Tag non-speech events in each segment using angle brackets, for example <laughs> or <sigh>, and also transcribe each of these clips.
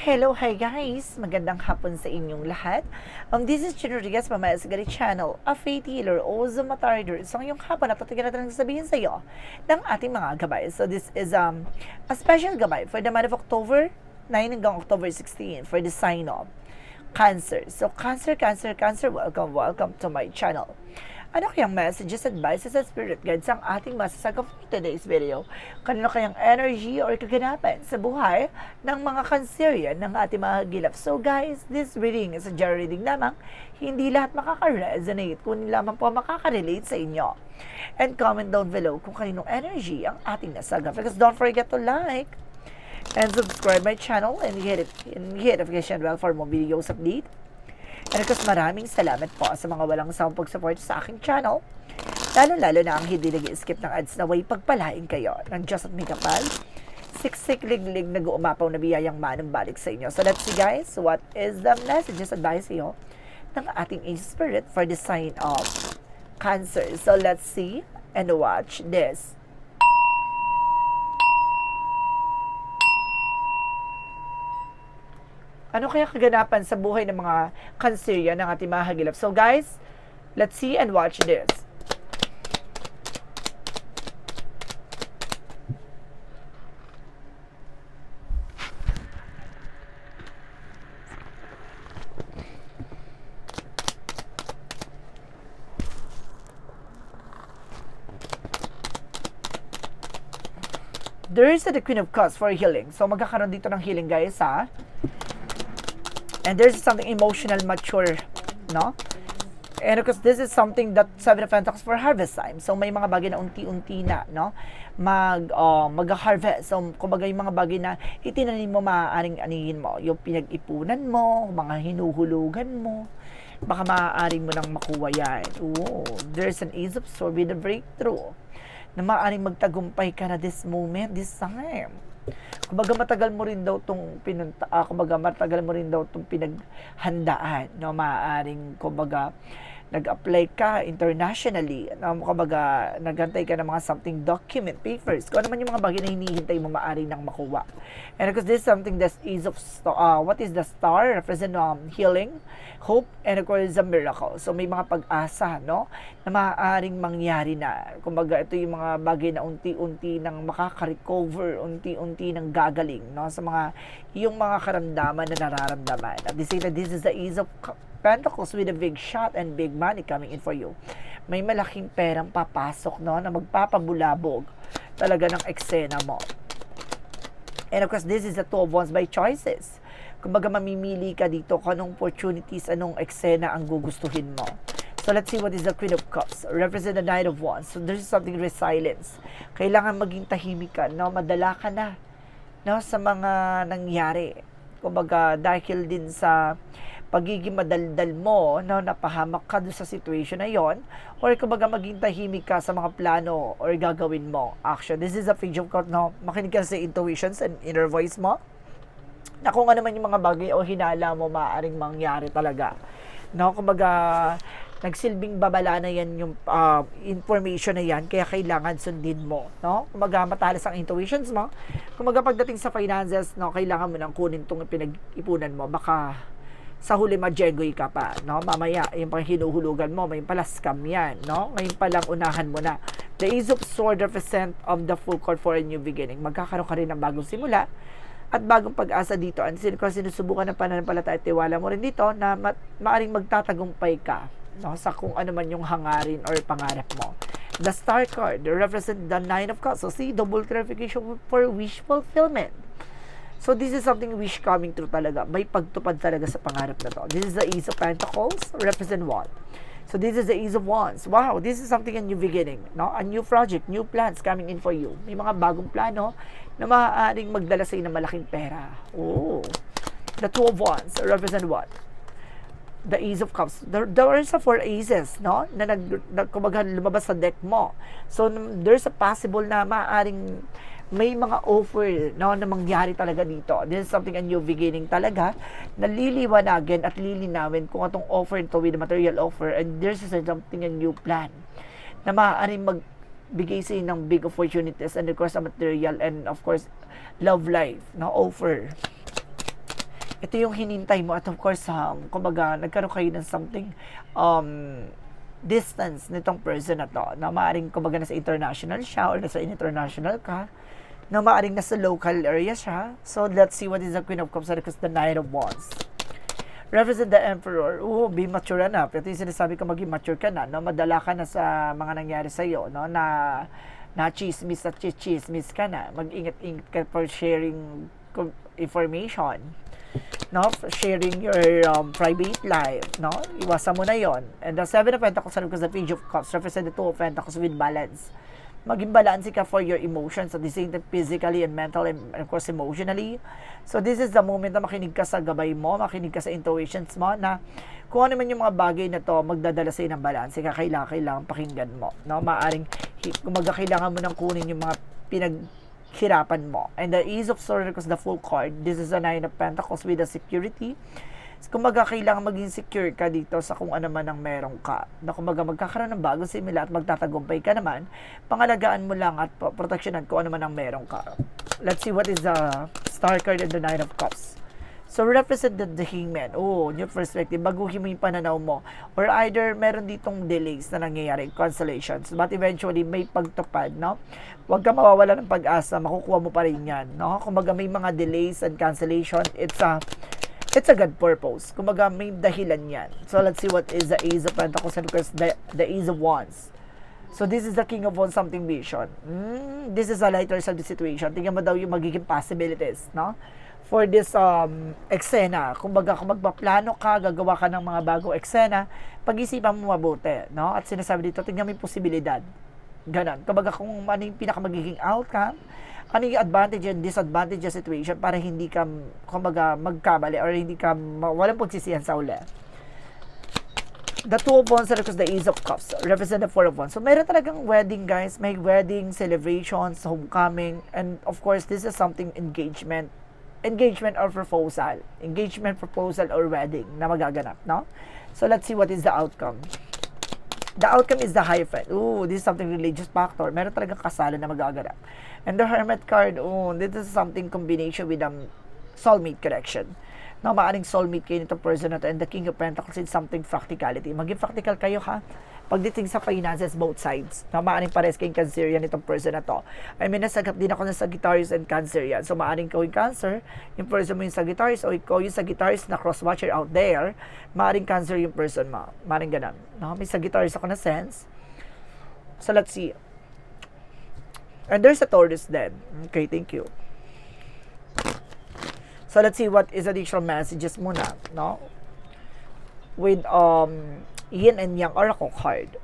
Hello, hi guys! Magandang hapon sa inyong lahat. Um, this is Chino Rodriguez, Mamaya Sigari Channel, a faith healer o Zumata So ngayong hapon, napatigan natin ang sabihin sa iyo ng ating mga gabay. So this is um, a special gabay for the month of October 9 hanggang October 16 for the sign of Cancer. So Cancer, Cancer, Cancer, welcome, welcome to my channel. Ano kayang messages, advices, at spirit guides ang ating masasagap for today's video? Kanino kayang energy or kaganapan sa buhay ng mga kanserian ng ating mga gilap? So guys, this reading is a general reading lamang. Hindi lahat makaka-resonate, kunin lamang po makaka-relate sa inyo. And comment down below kung kaninong energy ang ating nasagap. Because don't forget to like, and subscribe my channel and hit it and hit notification bell for more videos update. And of course, maraming salamat po sa mga walang sawang pag-support sa aking channel. Lalo-lalo na ang hindi nag-skip ng ads na way pagpalain kayo ng Diyos at may kapal. Siksik liglig nag-uumapaw na biyayang manong balik sa inyo. So let's see guys, what is the messages advice iyo ng ating angel spirit for the sign of Cancer. So let's see and watch this. Ano kaya kaganapan sa buhay ng mga Cancerian ng ating mga hagilap? So guys, let's see and watch this. There is the Queen of Cups for healing. So magkakaroon dito ng healing guys ha. And there's something emotional mature, no? And because this is something that Seven of Pentacles for harvest time. So may mga bagay na unti-unti na, no? Mag uh, mag-harvest. So kumbaga yung mga bagay na itinanim mo maaaring anihin mo, yung pinag-ipunan mo, mga hinuhulugan mo, baka maaaring mo nang makuha yan. Ooh, there's an ace of sword with a breakthrough na maaaring magtagumpay ka na this moment, this time. Kumbaga matagal mo rin daw tong pinunta, ah, kumbaga matagal mo rin daw tong pinaghandaan, no, maaaring kumbaga nag-apply ka internationally, no, kumbaga nagantay ka ng mga something document, papers, kung ano man yung mga bagay na hinihintay mo maaari nang makuha. And because this is something that is of, uh, what is the star? Represent um, healing, hope, and of course, a miracle. So may mga pag-asa, no, na maaaring mangyari na. Kumbaga ito yung mga bagay na unti-unti nang makaka-recover, unti-unti nang gagaling, no, sa mga, yung mga karamdaman na nararamdaman. At they say that this is the ease of Pentacles with a big shot and big money coming in for you. May malaking perang papasok, no, na magpapabulabog talaga ng eksena mo. And of course, this is the two of wands by choices. Kumbaga mamimili ka dito kung anong opportunities, anong eksena ang gugustuhin mo. So let's see what is the Queen of Cups. Represent the Knight of Wands. So there's something resilience. Kailangan maging tahimik ka, no? Madala ka na, no? Sa mga nangyari. Kumbaga, dahil din sa pagiging madaldal mo, no, napahamak ka doon sa situation na yon or kumbaga maging tahimik ka sa mga plano or gagawin mo action. This is a page of cup, no, makinig ka sa intuitions and inner voice mo na kung ano man yung mga bagay o hinala mo maaaring mangyari talaga. No, kumbaga nagsilbing babala na yan yung uh, information na yan kaya kailangan sundin mo no kumaga matalas ang intuitions mo kumaga pagdating sa finances no kailangan mo nang kunin tong pinag-ipunan mo baka sa huli majegoy ka pa, no? Mamaya, yung pang hinuhulugan mo, may pala scam yan, no? Ngayon pa lang unahan mo na. The Ace of Sword represent of the full court for a new beginning. Magkakaroon ka rin ng bagong simula at bagong pag-asa dito. And sin sinusubukan ng pananampalataya at tiwala mo rin dito na ma- maaring magtatagumpay ka no, sa kung ano man yung hangarin or pangarap mo. The Star card represent the Nine of Cups. So, see, double clarification for wish fulfillment. So this is something wish coming true talaga. May pagtupad talaga sa pangarap na to. This is the Ace of Pentacles, represent what? So this is the Ace of Wands. Wow, this is something a new beginning, no? A new project, new plans coming in for you. May mga bagong plano na maaaring magdala sa ng malaking pera. Oh. The Two of Wands represent what? The Ace of Cups. There, there is a four aces, no? Na nag, nag kumbaga, lumabas sa deck mo. So, there's a possible na maaaring may mga offer no, na mangyari talaga dito. This is something a new beginning talaga na liliwanagin at lilinawin kung atong offer ito with material offer and there's something a new plan na maaaring magbigay sa ng big opportunities and of course a material and of course love life na no, offer ito yung hinintay mo at of course, um, kumbaga, nagkaroon kayo ng something, um, distance nitong person na to, na maaaring kumbaga nasa international siya or nasa international ka, na maaaring nasa local area siya. So, let's see what is the Queen of Cups and the Knight of Wands. Represent the Emperor. Oo, be mature na. Ito yung sinasabi ko, maging mature ka na, no? Madala ka na sa mga nangyari sa'yo, no? Na, na chismis at chismis ka na. Mag-ingat-ingat ka for sharing information no sharing your um, private life no? Iwasan mo na yon and the seven of pentacles and because the page of cups represent the two of pentacles with balance. Maging balance ka for your emotions at the same time physically and mental and of course emotionally. So this is the moment na makinig ka sa gabay mo makinig ka sa intuitions mo na kung ano man yung mga bagay na to magdadala sa'yo ng balance ka kailangan kailangan pakinggan mo no? Maaring hi- kumaga kailangan mo nang kunin yung mga pinag hirapan mo. And the Ace of Swords because the full card, this is a Nine of Pentacles with a security. Kumbaga, kailangan maging secure ka dito sa kung ano man ang meron ka. Na kumbaga, magkakaroon ng bagong simila at magtatagumpay ka naman, pangalagaan mo lang at proteksyonan kung ano man ang meron ka. Let's see what is the Star card and the Nine of Cups. So, represented the hangman. Oh, new perspective. Baguhin mo yung pananaw mo. Or either, meron ditong delays na nangyayari, cancellations. But eventually, may pagtupad, no? Huwag ka mawawala ng pag-asa. Makukuha mo pa rin yan, no? Kumbaga, may mga delays and cancellation. It's a, it's a good purpose. Kumbaga, may dahilan yan. So, let's see what is the Ace of Pentacles and the, the Ace of Wands. So, this is the King of Wands something vision. Mm, this is a lighter side situation. Tingnan mo daw yung magiging possibilities, no? For this um, eksena. Kumbaga, kung magpaplano ka, gagawa ka ng mga bagong eksena, pag-isipan mo mabuti, no? At sinasabi dito, tingnan mo yung posibilidad. Ganon. Kumbaga, kung ano yung pinaka magiging outcome, ano yung advantage and disadvantage ng situation para hindi ka, kumbaga, magkamali or hindi ka, walang pagsisihan sa uli. The two of wands represent the ace of cups, represent the four of wands. So, meron talagang wedding, guys. May wedding, celebrations, homecoming, and of course, this is something engagement. Engagement or proposal. Engagement, proposal, or wedding na magaganap, no? So, let's see what is the outcome. The outcome is the Hierophant. Ooh, this is something religious factor. Meron talagang kasalan na magaganap. And the Hermit card, ooh, this is something combination with um, soulmate connection. No, maaring soulmate kayo nitong person na to. And the King of Pentacles is something practicality. Maging practical kayo ha. Pagdating sa finances, both sides. No, maaring pares kayong Cancerian nitong person na to. I mean, nasagap din ako ng Sagittarius and Cancerian. So, maaring yung Cancer, yung person mo yung Sagittarius, o ikaw yung Sagittarius na cross-watcher out there, maaring Cancer yung person mo. Maaring ganun. No, may Sagittarius ako na sense. So, let's see. And there's a Taurus then. Okay, thank you. So let's see what is additional messages muna, no? With um Yin and Yang Oracle card.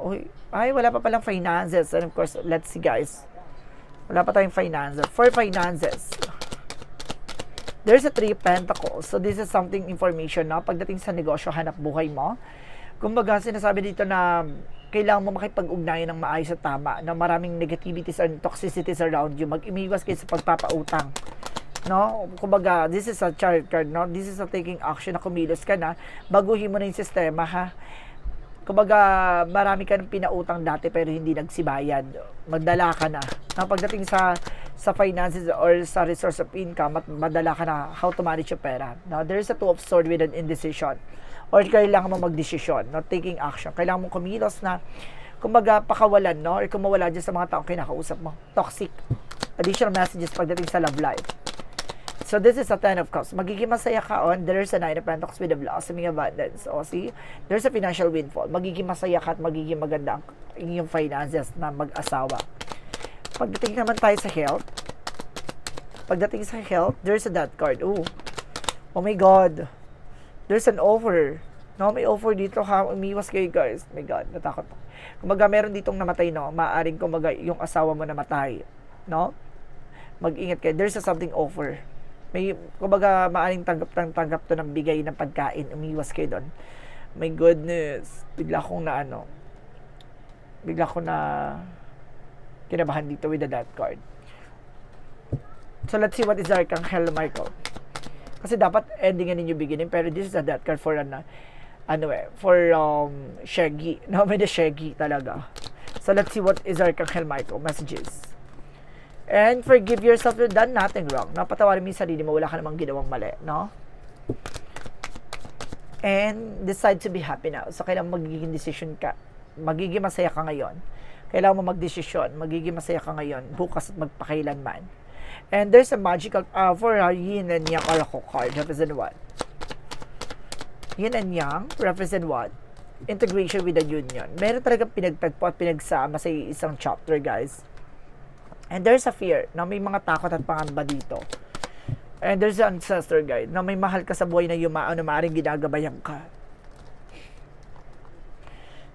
Uy, ay wala pa palang finances. And of course, let's see guys. Wala pa tayong finances. For finances, there's a three pentacles. So this is something information na pagdating sa negosyo, hanap buhay mo. Kumbaga, sinasabi dito na kailangan mo makipag-ugnayan ng maayos at tama na maraming negativities and toxicities around you. Mag-imiwas kayo sa pagpapautang. No? Kumbaga, this is a chart card, no? This is a taking action na kumilos ka na. Baguhin mo na yung sistema, ha? Kumbaga, marami ka ng pinautang dati pero hindi nagsibayad. Magdala ka na. No? Pagdating sa sa finances or sa resource of income, at madala ka na how to manage your pera. Now, there is a two of sword with an indecision or kailangan mo magdesisyon, no? taking action. Kailangan mong kumilos na, kumbaga, pakawalan, no? Or kumawala dyan sa mga taong kinakausap mo. Toxic. Additional messages pagdating sa love life. So, this is a Ten of Cups. Magiging masaya ka on. There's a Nine of Pentacles with a blossoming abundance. O, see? There's a financial windfall. Magiging masaya ka at magiging maganda ang inyong finances na mag-asawa. Pagdating naman tayo sa health, pagdating sa health, there's a death card. Oh, oh my God there's an offer. No, may offer dito ha. Umiwas kayo guys. My God, natakot ako. Kumbaga, meron ditong namatay, no? Maaring kumbaga, yung asawa mo namatay. No? Mag-ingat kayo. There's a something offer. May, kumbaga, maaring tanggap tanggap, tanggap to ng bigay ng pagkain. Umiwas kayo doon. My goodness. Bigla akong na ano. Bigla akong na kinabahan dito with the death card. So, let's see what is Archangel Michael. Kasi dapat endingan ninyo beginning pero this is a death card for ano, ano eh, for um, Shaggy. <laughs> No, may the Shaggy talaga. So let's see what is Archangel Michael messages. And forgive yourself you've done nothing wrong. Napatawarin mo yung sarili mo, wala ka namang ginawang mali, no? And decide to be happy now. So, kailangan magiging decision ka. Magiging masaya ka ngayon. Kailangan mo magdesisyon. Magiging masaya ka ngayon, bukas at magpakailanman. And there's a magical, uh, for uh, yin and yang oracle card, represent what? Yin and yang, represent what? Integration with the union. Meron talaga pinagtagpo at pinagsama sa isang chapter, guys. And there's a fear na may mga takot at pangamba dito. And there's an ancestor guide na may mahal ka sa buhay na yumaan na maaaring ginagabayan ka.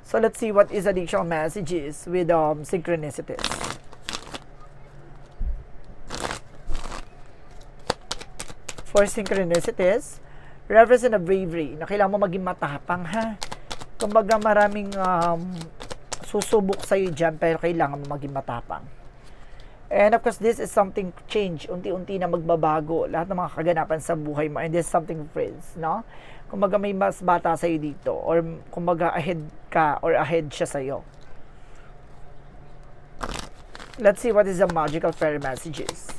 So let's see what is additional messages with um, synchronicities. For synchronicities, represent a bravery na kailangan mo maging matapang ha. Kumbaga maraming um, susubok sa'yo dyan pero kailangan mo maging matapang. And of course, this is something change. Unti-unti na magbabago. Lahat ng mga kaganapan sa buhay mo. And this is something friends, no? Kumbaga may mas bata sa'yo dito. Or kumbaga ahead ka or ahead siya sa'yo. Let's see what is the magical fairy messages.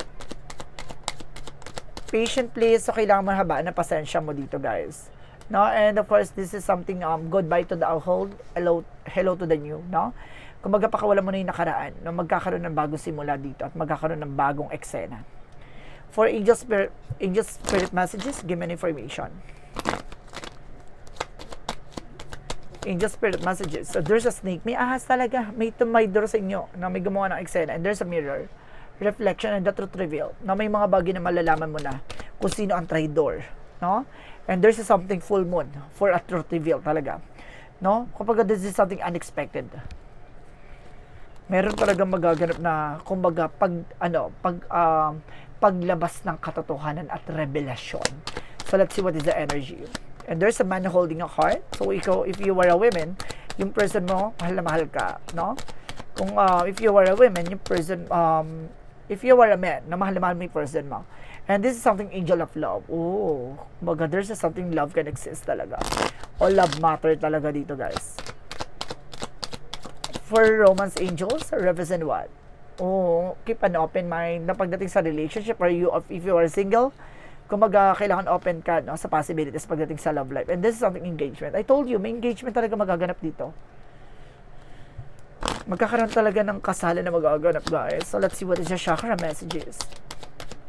Patient please. So, kailangan mo habaan na pasensya mo dito, guys. No? And of course, this is something, um, goodbye to the old, hello, hello to the new, no? Kumbaga pakawala mo na yung nakaraan, no? magkakaroon ng bagong simula dito at magkakaroon ng bagong eksena. For angel spirit, angel spirit messages, give me information. Angel spirit messages. So there's a snake. May ahas talaga. May tumaydor sa inyo na may gumawa ng eksena. And there's a mirror. Reflection and the truth reveal. Na may mga bagay na malalaman mo na kung sino ang traidor. No? And there's a something full moon for a truth reveal talaga. No? Kapag this is something unexpected meron talagang magaganap na kumbaga pag ano pag um, paglabas ng katotohanan at revelasyon. So let's see what is the energy. And there's a man holding a heart. So ikaw if you were a woman, yung person mo mahal na mahal ka, no? Kung uh, if you were a woman, yung person um if you were a man, na mahal na mahal mo yung person mo. And this is something angel of love. Oh, kumbaga there's something love can exist talaga. O love matter talaga dito, guys for romance angels represent what? Oh, keep an open mind na pagdating sa relationship or you if you are single, kumaga kailangan open ka no, sa possibilities pagdating sa love life. And this is something engagement. I told you, may engagement talaga magaganap dito. Magkakaroon talaga ng kasalan na magaganap, guys. So, let's see what is the chakra messages.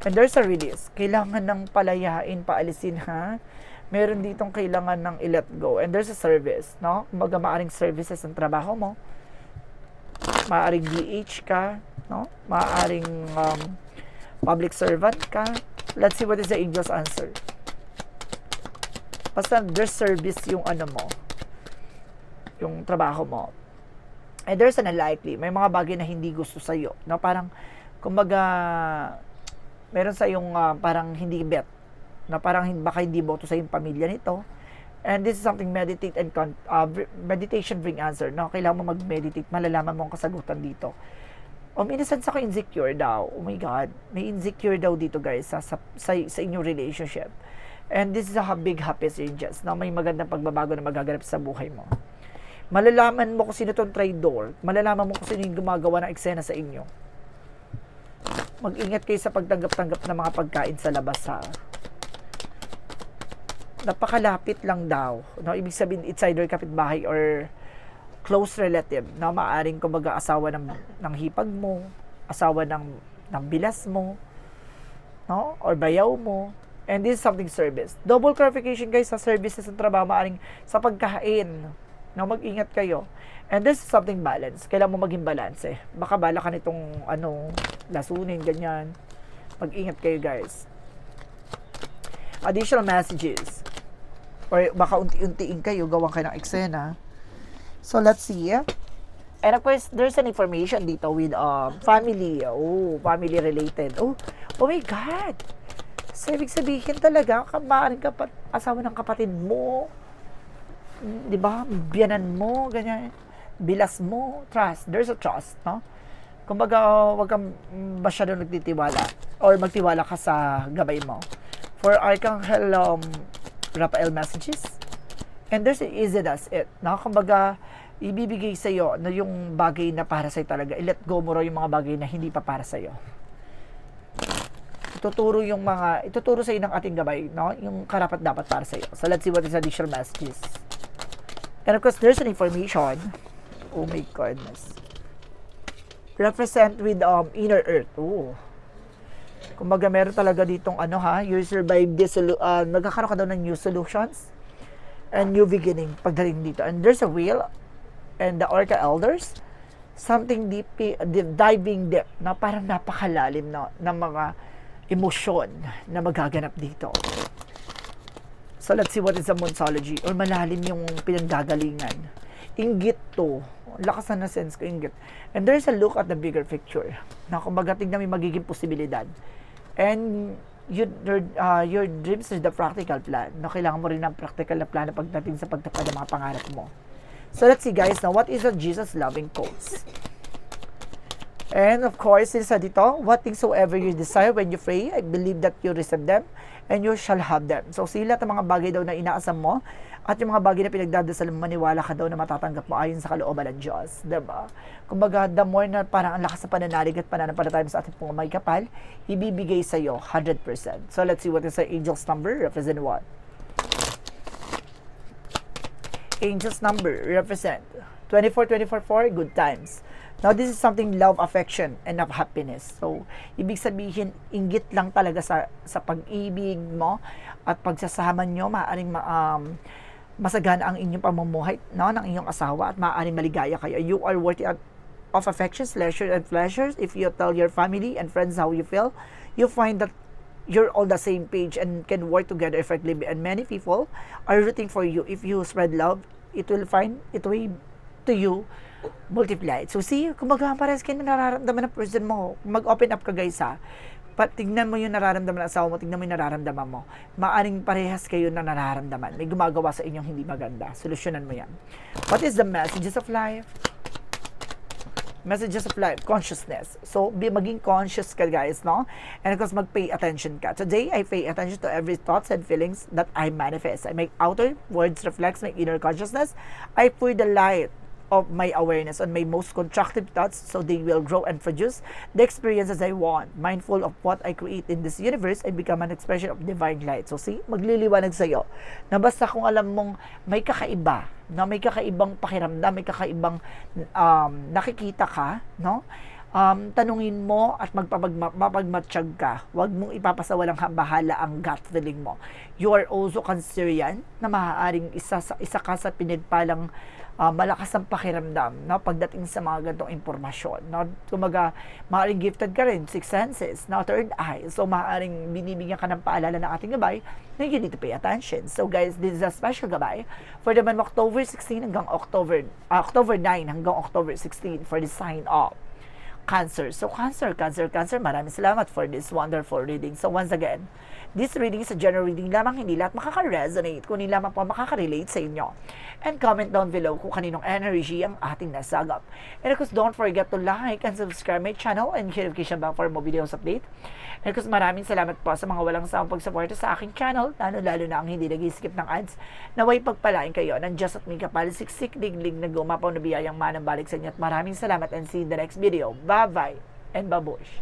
And there's a release. Kailangan ng palayain, paalisin, ha? Meron ditong kailangan ng i-let go. And there's a service, no? Kumbaga, services ang trabaho mo maaring DH ka, no? Maaring um, public servant ka. Let's see what is the angel's answer. Basta there's service yung ano mo, yung trabaho mo. And there's an unlikely. May mga bagay na hindi gusto sa'yo. No? Parang, kumbaga, meron sa yung uh, parang hindi bet. Na parang baka hindi boto sa yung pamilya nito And this is something meditate and con- uh, meditation bring answer. No? Kailangan mo mag-meditate, malalaman mo ang kasagutan dito. O minsan sa ko insecure daw. Oh my God, may insecure daw dito guys sa, sa, sa, sa inyong relationship. And this is a big happy changes na may magandang pagbabago na magaganap sa buhay mo. Malalaman mo kung sino tong traitor. Malalaman mo kung sino yung gumagawa ng eksena sa inyo. Mag-ingat kayo sa pagtanggap-tanggap ng mga pagkain sa labas ha napakalapit lang daw. No? Ibig sabihin, it's either kapitbahay or close relative na maaring kumbaga asawa ng, ng hipag mo, asawa ng, ng bilas mo, no? or bayaw mo. And this is something service. Double clarification guys sa services ng trabaho, maaring sa pagkain. No? Mag-ingat kayo. And this is something balance. Kailangan mo maging balance eh. Baka bala ka nitong ano, lasunin, ganyan. Mag-ingat kayo guys. Additional messages or baka unti-untiin kayo, gawan kayo ng eksena. So, let's see. And of course, there's an information dito with uh, family. Oh, family related. Oh, oh my God. So, ibig sabihin talaga, kamaaring kapat, asawa ng kapatid mo. Di ba? Biyanan mo, ganyan. Bilas mo. Trust. There's a trust, no? Kumbaga, wag kang masyado nagtitiwala or magtiwala ka sa gabay mo. For Archangel um, Rafael messages. And there's easy does it. No? Kumbaga, ibibigay sa iyo na yung bagay na para sa talaga. I-let go mo raw yung mga bagay na hindi pa para sa iyo. Ituturo yung mga, ituturo sa ng ating gabay, no? Yung karapat dapat para sa iyo. So let's see what is additional messages. And of course, there's an information. Oh my goodness. Represent with um inner earth. Oh. Kumbaga meron talaga ditong ano ha, you survive this, uh, magkakaroon ka daw ng new solutions and new beginning pagdating dito. And there's a wheel and the Orca Elders, something deep, deep diving deep na parang napakalalim na, ng mga emosyon na magaganap dito. So let's see what is the Monsology or malalim yung pinanggagalingan. Inggit to. Lakas na na-sense ko inggit. And there's a look at the bigger picture. Na kumbaga tignan yung magiging posibilidad. And you, your, uh, your dreams is the practical plan. No, kailangan mo rin ng practical na plan pagdating sa pagtapad ng mga pangarap mo. So let's see guys, now what is the Jesus loving quotes? And of course, said dito, what things soever you desire when you pray, I believe that you receive them and you shall have them. So sila ang mga bagay daw na inaasam mo at yung mga bagay na pinagdadasal mo, maniwala ka daw na matatanggap mo ayon sa kalooban ng Diyos. Diba? Kumbaga, the more na parang ang lakas sa pananalig at pananampalataya sa ating pong may kapal, ibibigay sa iyo 100%. So let's see what is the angel's number, represent what? Angel's number represent 24, 24, 4, good times. Now, this is something love, affection, and of happiness. So, ibig sabihin, inggit lang talaga sa, sa pag-ibig mo at pagsasama nyo, maaaring ma, um, masagana ang inyong pamumuhay no, ng inyong asawa at maaaring maligaya kayo. You are worthy of of affections, leisure, and pleasures. If you tell your family and friends how you feel, you find that you're on the same page and can work together effectively. And many people are rooting for you. If you spread love, it will find it way to you multiplied. So see, kumbaga parehas kayo na nararamdaman ng person mo. Mag-open up ka guys ha. Pat, tignan mo yung nararamdaman ng asawa mo, tignan mo yung nararamdaman mo. Maaring parehas kayo na nararamdaman. May gumagawa sa inyong hindi maganda. Solusyonan mo yan. What is the messages of life? messages of life, consciousness. So, be maging conscious ka guys, no? And of course, mag-pay attention ka. Today, I pay attention to every thoughts and feelings that I manifest. I make outer words reflects my inner consciousness. I pour the light of my awareness on my most constructive thoughts so they will grow and produce the experiences I want. Mindful of what I create in this universe, I become an expression of divine light. So see, magliliwanag sa'yo na basta kung alam mong may kakaiba, na may kakaibang pakiramdam, may kakaibang um, nakikita ka, no? um, tanungin mo at magpapagmatsyag ka. Huwag mong ipapasawalang bahala ang gut feeling mo. You are also Cancerian na maaaring isa, sa, isa ka sa pinagpalang uh, malakas ang pakiramdam no pagdating sa mga ganitong impormasyon no. Kumaga maaring gifted ka rin six senses no third eye. So maaring binibigyan ka ng paalala ng ating gabay na you need to pay attention. So guys this is a special gabay for the month October 16 hanggang October uh, October 9 hanggang October 16 for the sign of Cancer. So, Cancer, Cancer, Cancer, maraming salamat for this wonderful reading. So, once again, this reading is a general reading lamang, hindi lahat makaka-resonate, kundi lamang po makaka-relate sa inyo. And comment down below kung kaninong energy ang ating nasagap. And of course, don't forget to like and subscribe my channel and hit notification bell for more videos update. And of course, maraming salamat po sa mga walang sawang pagsuporta sa aking channel, lalo-lalo na ang hindi nag-skip ng ads, naway pagpalain kayo ng Diyos at may kapal siksik diglig na gumapaw na biyayang manang balik sa inyo at maraming salamat and see you in the next video. Bye! Bye-bye and babush.